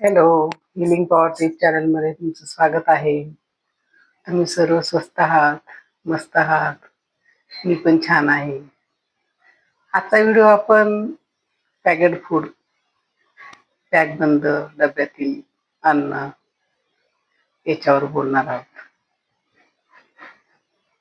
Hello healing power tape चॅनलमध्ये तुमचं स्वागत आहे. तुम्ही सर्व स्वस्त आहात मस्त आहात. मी पण छान आहे. आजचा व्हिडिओ आपण पॅकेट फूड पॅक बंद डब्यातील अन्न याच्यावर बोलणार आहोत.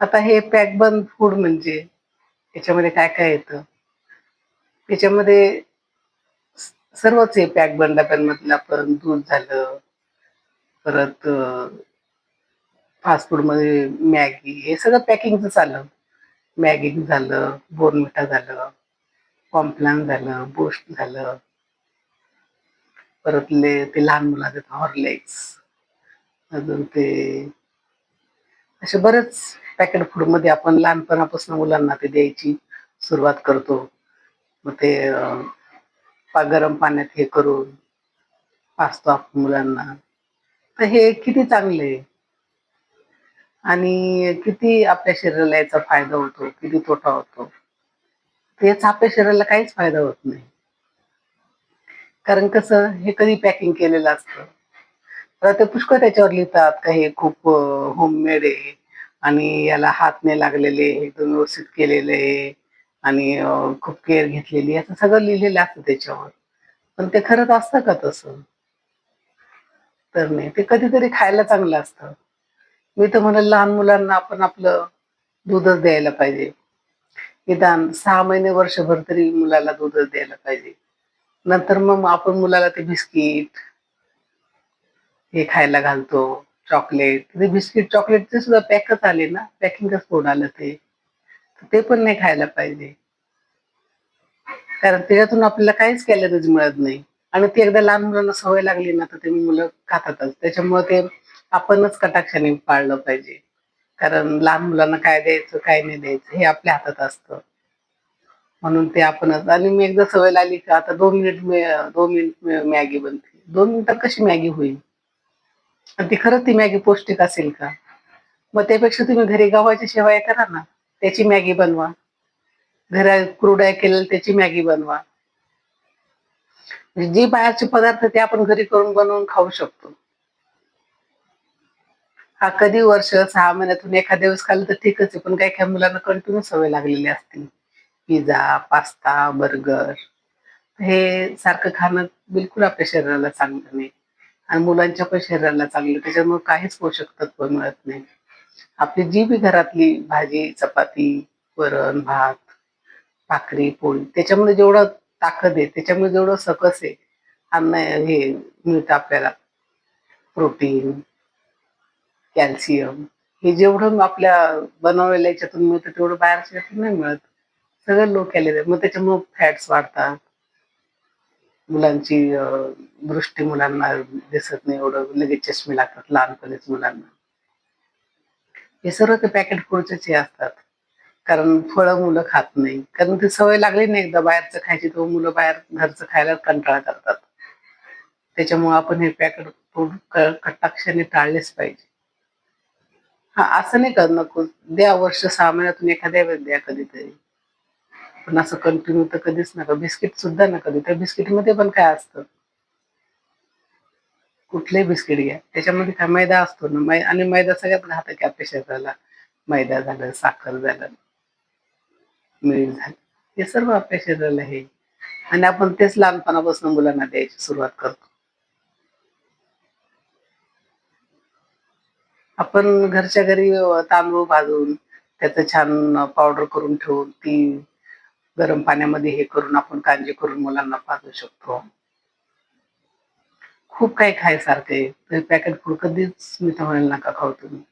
आता हे पॅक बंद फूड म्हणजे याच्यामध्ये काय काय येतं? याच्यामध्ये सर्वच हे पॅक बंद डब्यांमधलं आपण दूध झालं परत फास्ट फूडमध्ये मॅगी हे सगळं पॅकिंगचं चाललं. मॅगी झालं बोर्नमिठा झालं कॉम्प्लॅन झालं बोस्ट झालं. परत ले ते लहान मुलाचे हॉर्लेक्स अजून ते असे बरेच पॅकेट फूडमध्ये आपण लहानपणापासून मुलांना ते द्यायची सुरुवात करतो. मग ते गरम पाण्यात हे करून पाचतो आपण मुलांना. तर हे किती चांगले? आणि किती आपल्या शरीराला याचा फायदा होतो? किती तोटा होतो? तर याचा आपल्या शरीराला काहीच फायदा होत नाही. कारण कसं हे कधी पॅकिंग केलेलं असतं. तर ते पुष्कळ त्याच्यावर लिहितात का हे खूप होममेड आहे. आणि याला हात नाही लागलेले एकदम व्यवस्थित केलेले आहे. आणि खूप केअर घेतलेली असं सगळं लिहिलेलं असतं त्याच्यावर. पण ते खरंच असतं का तसं? तर नाही. ते कधीतरी खायला चांगलं असतं. मी तर म्हणलं लहान मुलांना आपण आपलं दूधच द्यायला पाहिजे. निदान सहा महिने वर्षभर तरी मुलाला दूधच द्यायला पाहिजे. नंतर मग आपण मुलाला ते बिस्किट हे खायला घालतो चॉकलेट. ते बिस्किट चॉकलेटचे सुद्धा पॅकच आले ना? पॅकिंगच कोण आलं ते? ते पण नाही खायला पाहिजे. कारण त्याच्यातून आपल्याला काहीच कॅलरीज मिळत नाही. आणि ती एकदा लहान मुलांना सवय लागली ना तर ते मुलं खातातच. त्याच्यामुळे ते आपणच कटाक्षाने पाळलं पाहिजे. कारण लहान मुलांना काय द्यायचं काय नाही द्यायचं हे आपल्या हातात असतं. म्हणून ते आपणच. आणि मी एकदा सवय लागली का आता दोन मिनिट दोन मिनिट मॅगी बनते. दोन मिनिटात कशी मॅगी होईल? आणि ती खरंच ती मॅगी पौष्टिक असेल का? मग त्यापेक्षा तुम्ही घरी गव्हाच्या शेवाय करा ना. त्याची मॅगी बनवा. घरा कुरड्या केलेलं त्याची मॅगी बनवा. म्हणजे जी जे बाहेरचे पदार्थ ते आपण घरी करून बनवून खाऊ शकतो. हा कधी वर्ष सहा महिन्यातून एखाद्या दिवस खाल्लं तर ठीकच आहे पण काही काही मुलांना कंटिन्यू सवय लागलेली असते. Pizza pasta burger. हे सारखं खाणं बिलकुल आपल्या शरीराला चांगलं नाही. आणि मुलांच्या पण शरीराला चांगलं त्याच्यामुळे काहीच पोषक तत्व मिळत नाही. आपली जी बी घरातली भाजी चपाती वरण भात भाकरी पोळी त्याच्यामध्ये जेवढं ताकद आहे त्याच्यामध्ये जेवढं सकस आहे अन्न हे मिळतं आपल्याला. प्रोटीन कॅल्शियम हे जेवढं आपल्या बनवलेल्या याच्यातून मिळतं तेवढं बाहेरच्या याच्यातून नाही मिळत. सगळं लो कॅलरी मग त्याच्यामुळे फॅट्स वाढतात. मुलांची दृष्टी मुलांना दिसत नाही एवढं. लगेच चष्मे लागतात लहानपणीच मुलांना. हे सर्व ते पॅकेट फूडचे असतात. कारण फळं मुलं खात नाही. कारण ती सवय लागली नाही एकदा बाहेरचं खायची तर मुलं बाहेर घरचं खायला कंटाळा करतात. त्याच्यामुळे आपण हे पॅकेट फूड कटाक्षाने टाळलेच पाहिजे. हा असं नाही कर नको. द्या वर्ष सहा महिन्यातून एखाद्या वेळेस द्या कधीतरी. पण असं कंटिन्यू तर कधीच नका. बिस्किट सुद्धा नका देऊ. त्या बिस्किटमध्ये पण काय असतं? कुठलेही बिस्किट घ्या. त्याच्यामध्ये काय मैदा असतो ना मै आणि मैदा सगळ्यात घातक आहे आपल्या शरीराला. मैदा झालं साखर झालं मीठ झालं. हे सर्व आपल्या शरीराला हे. आणि आपण तेच लहानपणापासून मुलांना द्यायची सुरुवात करतो. आपण घरच्या घरी तांदूळ भाजून त्याचं छान पावडर करून ठेवून ती गरम पाण्यामध्ये हे करून आपण कांजी करून मुलांना पाजू शकतो. खूप काही खायसारखं आहे. तर पॅकेट फूड कधीच मी म्हणेल नका खाऊ तुम्ही.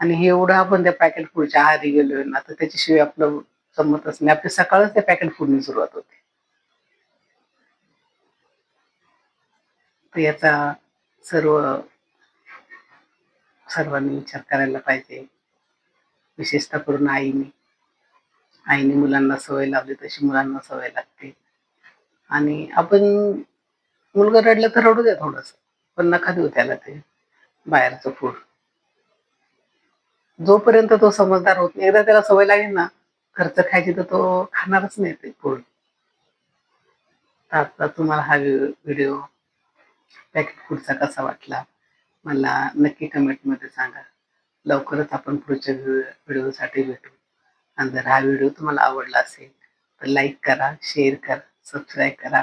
आणि हे एवढं आपण त्या पॅकेट फूडच्या आहारी गेलोय ना तर त्याच्याशिवाय आपलं जमतच नाही. आपली सकाळच त्या पॅकेट फूडनी सुरुवात होते. तर याचा सर्व सर्वांनी विचार करायला पाहिजे. विशेषतः करून आईने. आईने मुलांना सवय लावली तशी मुलांना सवय लागते. आणि आपण मुलगा रडलं तर रडू द्या थोडस. पण नका देऊ त्याला ते बाहेरचं फूड जोपर्यंत तो समजदार होत नाही एकदा त्याला सवय लागेल ना खर्च खायची तर तो खाणारच नाही ते फूड आता तुम्हाला हा व्हिडिओ पॅकेट फूडचा कसा वाटला मला नक्की कमेंटमध्ये सांगा. लवकरच आपण पुढच्या व्हिडिओसाठी भेटू. आणि जर हा व्हिडिओ तुम्हाला आवडला असेल तर लाईक करा शेअर करा सबस्क्राईब करा.